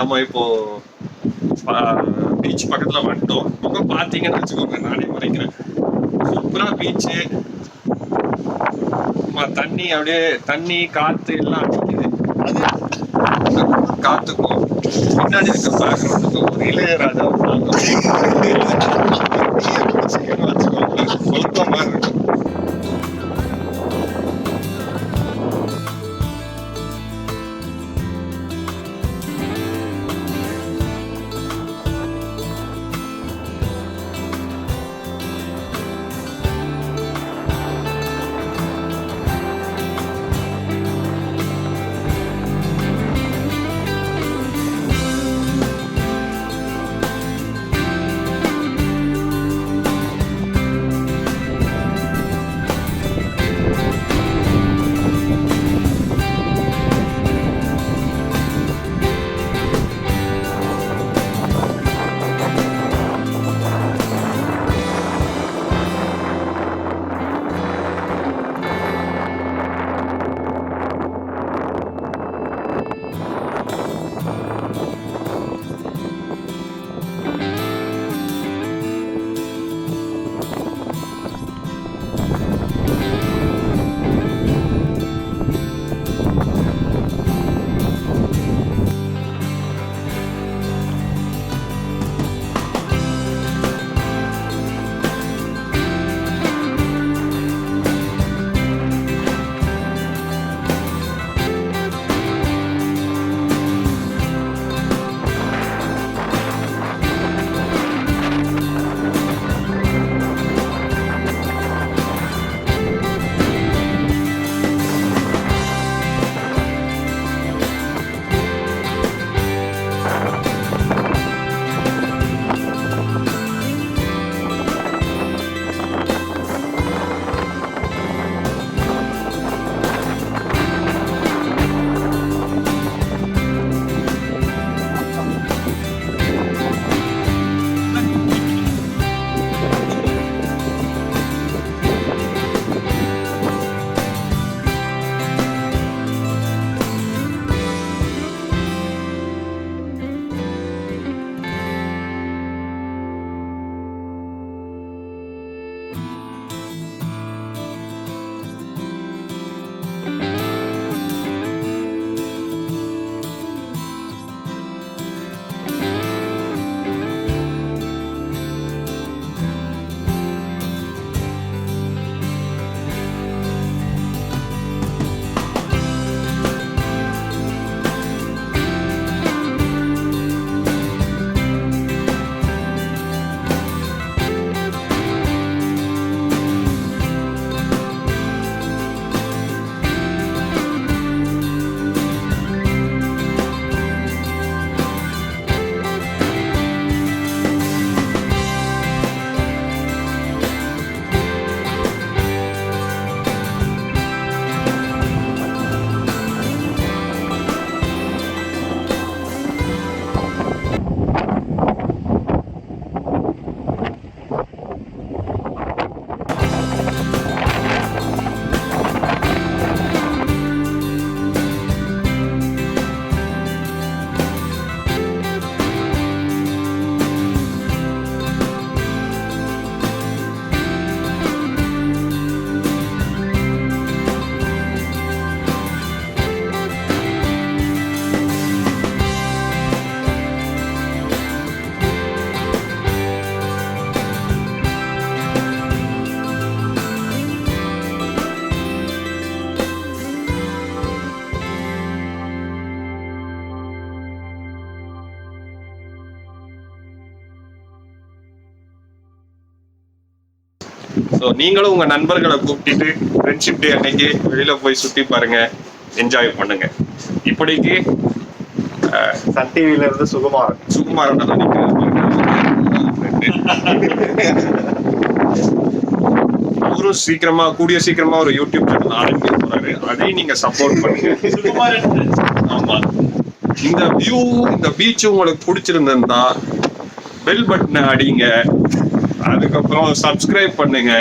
நம்ம இப்போ பீச் பக்கத்துல வந்துட்டோம் உங்க பாத்தீங்கன்னு வச்சுக்கோங்க நானே மறைக்கிறேன் சூப்பரா பீச்சு தண்ணி அப்படியே தண்ணி காத்து எல்லாம் அடிக்குது அது காத்துக்கும் பின்னாடி இருக்க பேக்ரவுண்டுக்கும் ஒரு இளையராஜா ஸோ நீங்களும் உங்க நண்பர்களை கூப்பிட்டுட்டு ஃப்ரெண்ட்ஷிப் டே அன்னைக்கு வெளியில போய் சுத்தி பாருங்க. என்ஜாய் பண்ணுங்க. இப்படிக்கு சன் டிவில இருந்து சுகுமார் சுகுமாரன் நிக்கிறாரு. அவரும் சீக்கிரமா கூடிய சீக்கிரமா ஒரு யூடியூப் சேனல் ஆரம்பிக்க போறாரு. அதையும் நீங்க சப்போர்ட் பண்ணுங்க. ஆமா. இந்த வியூ இந்த பீச் உங்களுக்கு பிடிச்சிருந்தா பெல் பட்டனை அடிங்க. அதுக்கப்புறம் சப்ஸ்கிரைப் பண்ணுங்க.